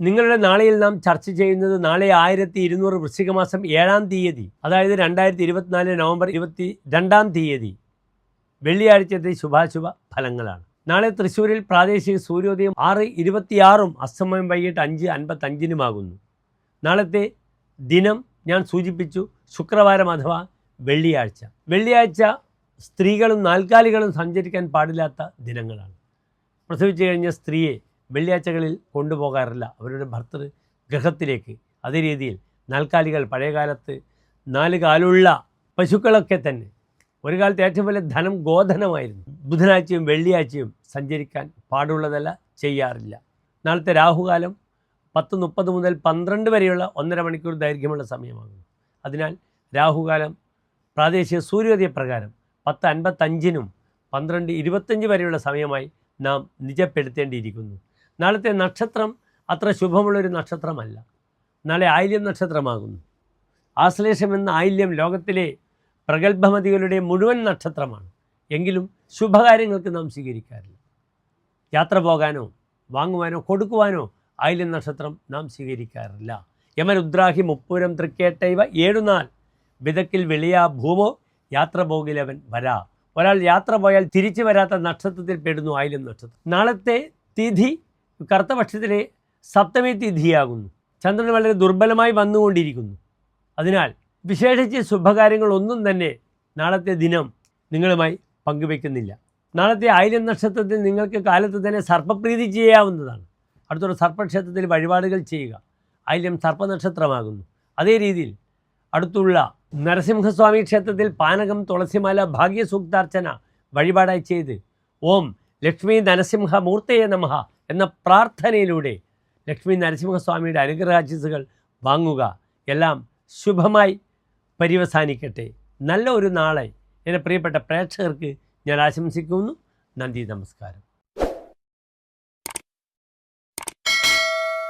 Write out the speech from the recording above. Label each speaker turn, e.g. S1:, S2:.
S1: നിങ്ങളുടെ നാളെയിൽ നാം ചർച്ച ചെയ്യുന്നത് നാളെ ആയിരത്തി ഇരുന്നൂറ് വൃശ്ചിക മാസം ഏഴാം തീയതി അതായത് രണ്ടായിരത്തി ഇരുപത്തിനാല് നവംബർ ഇരുപത്തി രണ്ടാം തീയതി. വെള്ളിയാഴ്ചത്തെ ശുഭാശുഭ ഫലങ്ങളാണ്. നാളെ തൃശ്ശൂരിൽ പ്രാദേശിക സൂര്യോദയം ആറ് ഇരുപത്തിയാറും അസമയം വൈകിട്ട് അഞ്ച് അൻപത്തഞ്ചിനുമാകുന്നു നാളത്തെ ദിനം ഞാൻ സൂചിപ്പിച്ചു ശുക്രവാരം അഥവാ വെള്ളിയാഴ്ച. വെള്ളിയാഴ്ച സ്ത്രീകളും നാൽക്കാലികളും സഞ്ചരിക്കാൻ പാടില്ലാത്ത ദിനങ്ങളാണ്. പ്രസവിച്ചു കഴിഞ്ഞ സ്ത്രീയെ വെള്ളിയാഴ്ചകളിൽ കൊണ്ടുപോകാറില്ല. അവരുടെ ഭർത്തൃ ഗ്രഹത്തിലേക്ക് അതേ രീതിയിൽ നാൽക്കാലികൾ പഴയകാലത്ത് നാല് കാലുള്ള പശുക്കളൊക്കെ തന്നെ ഒരു കാലത്ത് ഏറ്റവും വലിയ ധനം ഗോധനമായിരുന്നു. ബുധനാഴ്ചയും വെള്ളിയാഴ്ചയും സഞ്ചരിക്കാൻ പാടുള്ളതല്ല ചെയ്യാറില്ല. നാളത്തെ രാഹുകാലം പത്ത് മുപ്പത് മുതൽ പന്ത്രണ്ട് വരെയുള്ള ഒന്നര മണിക്കൂർ ദൈർഘ്യമുള്ള സമയമാകുന്നു. അതിനാൽ രാഹുകാലം പ്രാദേശിക സൂര്യോദയ പ്രകാരം പത്ത് അൻപത്തഞ്ചിനും പന്ത്രണ്ട് ഇരുപത്തഞ്ച് വരെയുള്ള സമയമായി നാം നിജപ്പെടുത്തേണ്ടിയിരിക്കുന്നു. നാളത്തെ നക്ഷത്രം അത്ര ശുഭമുള്ളൊരു നക്ഷത്രമല്ല. നാളെ ആയില്യം നക്ഷത്രമാകുന്നു. ആശ്ലേഷം എന്ന ആയില്യം ലോകത്തിലെ പ്രഗത്ഭമതികളുടെ മുഴുവൻ നക്ഷത്രമാണ്. എങ്കിലും ശുഭകാര്യങ്ങൾക്ക് നാം സ്വീകരിക്കാറില്ല. യാത്ര പോകാനോ വാങ്ങുവാനോ കൊടുക്കുവാനോ ആയില്യം നക്ഷത്രം നാം സ്വീകരിക്കാറില്ല. യമരുദ്രാഹി മുപ്പൂരം തൃക്കേട്ടൈവ ഏഴുനാൾ. വിതക്കിൽ വെളിയാ ഭൂമോ യാത്ര പോകിലവൻ വരാ. ഒരാൾ യാത്ര പോയാൽ തിരിച്ചു വരാത്ത നക്ഷത്രത്തിൽ പെടുന്നു ആയില്യം നക്ഷത്രം. നാളത്തെ തിഥി കറുത്തപക്ഷത്തിലെ സപ്തമി തിഥിയാകുന്നു. ചന്ദ്രൻ വളരെ ദുർബലമായി വന്നുകൊണ്ടിരിക്കുന്നു. അതിനാൽ വിശേഷിച്ച് ശുഭകാര്യങ്ങളൊന്നും തന്നെ നാളത്തെ ദിനം നിങ്ങളുമായി പങ്കുവെക്കുന്നില്ല. നാളത്തെ ആയിരം നക്ഷത്രത്തിൽ നിങ്ങൾക്ക് കാലത്ത് തന്നെ സർപ്പപ്രീതി ചെയ്യാവുന്നതാണ്. അടുത്തുള്ള സർപ്പക്ഷേത്രത്തിൽ വഴിപാടുകൾ ചെയ്യുക. ആയില്യം സർപ്പനക്ഷത്രമാകുന്നു. അതേ രീതിയിൽ അടുത്തുള്ള നരസിംഹസ്വാമി ക്ഷേത്രത്തിൽ പാനകം തുളസിമാല ഭാഗ്യസൂക്താർച്ചന വഴിപാടായി ചെയ്ത് ഓം ലക്ഷ്മി നരസിംഹ മൂർത്തയെ നമഃ എന്ന പ്രാർത്ഥനയിലൂടെ ലക്ഷ്മി നരസിംഹസ്വാമിയുടെ അനുഗ്രഹാശിസുകൾ വാങ്ങുക. എല്ലാം ശുഭമായി പര്യവസാനിക്കട്ടെ. നല്ല ഒരു നാളെ. എന്റെ പ്രിയപ്പെട്ട പ്രേക്ഷകർക്ക് ഞാൻ ആശംസിക്കുന്നു. നന്ദി നമസ്കാരം.